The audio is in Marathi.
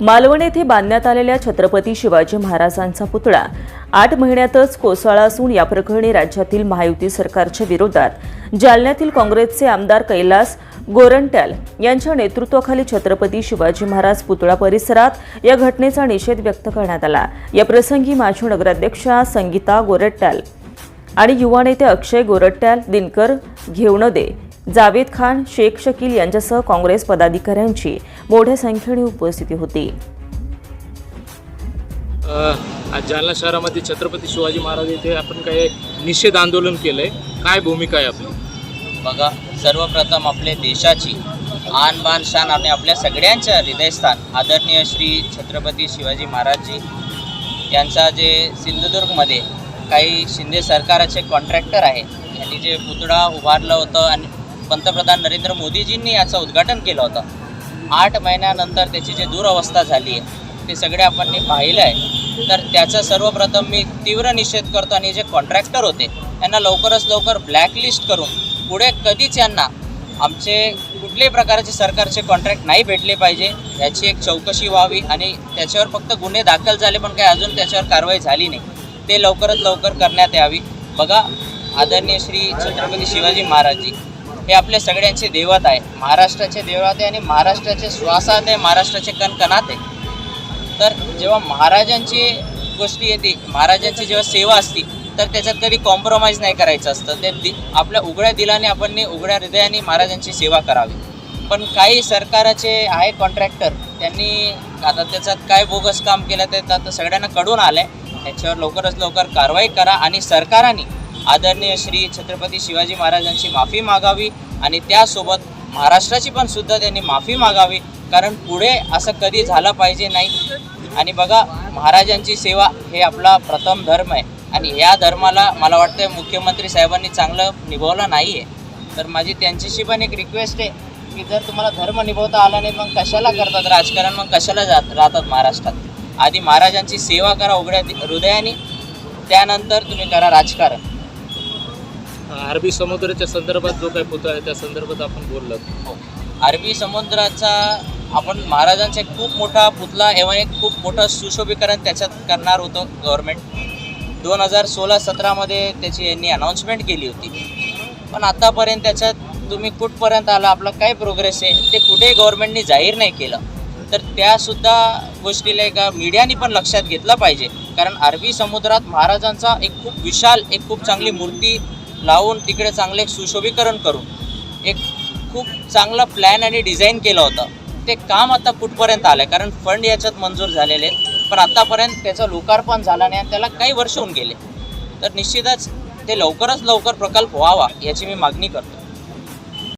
मालवण येथे बांधण्यात आलेल्या छत्रपती शिवाजी महाराजांचा पुतळा आठ महिन्यातच कोसळला असून या प्रकरणी राज्यातील महायुती सरकारच्या विरोधात जालन्यातील काँग्रेसचे आमदार कैलास गोरंट्याल यांच्या नेतृत्वाखाली छत्रपती शिवाजी महाराज पुतळा परिसरात या घटनेचा निषेध व्यक्त करण्यात आला. या प्रसंगी माजी नगराध्यक्षा संगीता गोरट्याल आणि युवा नेते अक्षय गोरट्याल दिनकर घेवणदे जावेद खान शेख शकील यांच्यासह काँग्रेस पदाधिकाऱ्यांची मोठ्या संख्येने उपस्थिती होती. अ, आज जालना शहरामध्ये छत्रपती शिवाजी महाराज येथे आपण काही निषेध आंदोलन केलंय. काय भूमिका आहे आपली? बघा सर्वप्रथम आपल्या देशाची आन बान शान आणि आपल्या सगळ्यांच्या हृदयस्थान आदरणीय श्री छत्रपती शिवाजी महाराजजी. यांचा जे सिंधुदुर्गमध्ये काही शिंदे सरकाराचे कॉन्ट्रॅक्टर आहे यांनी जे पुतळा उभारलं होतं आणि पंतप्रधान नरेंद्र मोदीजींनी याचं उद्घाटन केलं होतं. आठ महिन्यानंतर त्याची जी दुरवस्था झाली आहे ते सगळे आपण पाहिलं आहे. तर त्याचा सर्वप्रथम मी तीव्र निषेध करतो आणि जे कॉन्ट्रॅक्टर होते त्यांना लवकरच लवकर ब्लॅकलिस्ट करून पुढे कधीच यांना आमचे कुठल्याही प्रकारचे सरकारचे कॉन्ट्रॅक्ट नाही भेटले पाहिजे याची एक चौकशी व्हावी आणि त्याच्यावर फक्त गुन्हे दाखल झाले पण काही अजून त्याच्यावर कारवाई झाली नाही. ते लवकरात लवकर करण्यात यावी. बघा आदरणीय श्री छत्रपती शिवाजी महाराजजी हे आपले सगळ्यांचे दैवत आहे. महाराष्ट्राचे दैवत आहे आणि महाराष्ट्राचे श्वासात आहे महाराष्ट्राचे कणकणात आहे. तर जेव्हा महाराजांची गोष्टी येते महाराजांची जेव्हा सेवा असती तर त्याच्यात कधी कॉम्प्रोमाइज नाही करायचं असतं. ते दि आपल्या उघड्या दिलाने आपण उघड्या हृदयाने महाराजांची सेवा करावी. पण काही सरकाराचे आहे कॉन्ट्रॅक्टर त्यांनी आता त्याच्यात काय बोगस काम केलं ते आता सगळ्यांना कडून आलं आहे त्याच्यावर लवकरच लवकर कारवाई करा आणि सरकाराने आदरणीय श्री छत्रपती शिवाजी महाराजांची माफी मागावी आणि त्यासोबत महाराष्ट्राची पण सुद्धा त्यांनी माफी मागावी कारण पुढे असं कधी झालं पाहिजे नाही. आणि बघा महाराजांची सेवा हे आपला प्रथम धर्म आहे. आणि या धर्माला मला वाटतं मुख्यमंत्री साहेबांनी चांगलं निभावलं नाही आहे तर माझी त्यांच्याशी पण एक रिक्वेस्ट आहे की जर तुम्हाला धर्म निभवता आला नाही मग कशाला करतात राजकारण? मग कशाला जात राहतात महाराष्ट्रात? आधी महाराजांची सेवा करा उघड्या हृदयाने त्यानंतर तुम्ही करा राजकारण. अरबी समुद्राच्या संदर्भात जो काही पुतळा आहे त्या संदर्भात आपण बोललो. हो. अरबी समुद्राचा आपण महाराजांचा एक खूप मोठा पुतळा एवं एक खूप मोठं सुशोभीकरण त्याच्यात करणार होतं गव्हर्नमेंट दोन हजार सोळा सतरामध्ये त्याची यांनी अनाऊन्समेंट केली होती. पण आतापर्यंत त्याच्यात तुम्ही कुठपर्यंत आला आपला काय प्रोग्रेस आहे ते कुठेही गव्हर्नमेंटनी जाहीर नाही केलं. तर त्यासुद्धा गोष्टीला एका मीडियाने पण लक्षात घेतलं पाहिजे. कारण अरबी समुद्रात महाराजांचा एक खूप विशाल एक खूप चांगली मूर्ती लावून तिकडे चांगले एक सुशोभीकरण करून एक खूप चांगला प्लॅन आणि डिझाईन केलं होतं. ते काम आता कुठपर्यंत आलं आहे कारण फंड याच्यात मंजूर झालेले आहेत. पण आत्तापर्यंत त्याचं लोकार्पण झालं नाही आणि त्याला काही वर्ष होऊन गेले. तर निश्चितच ते लवकरच लवकर प्रकल्प व्हावा याची मी मागणी करतो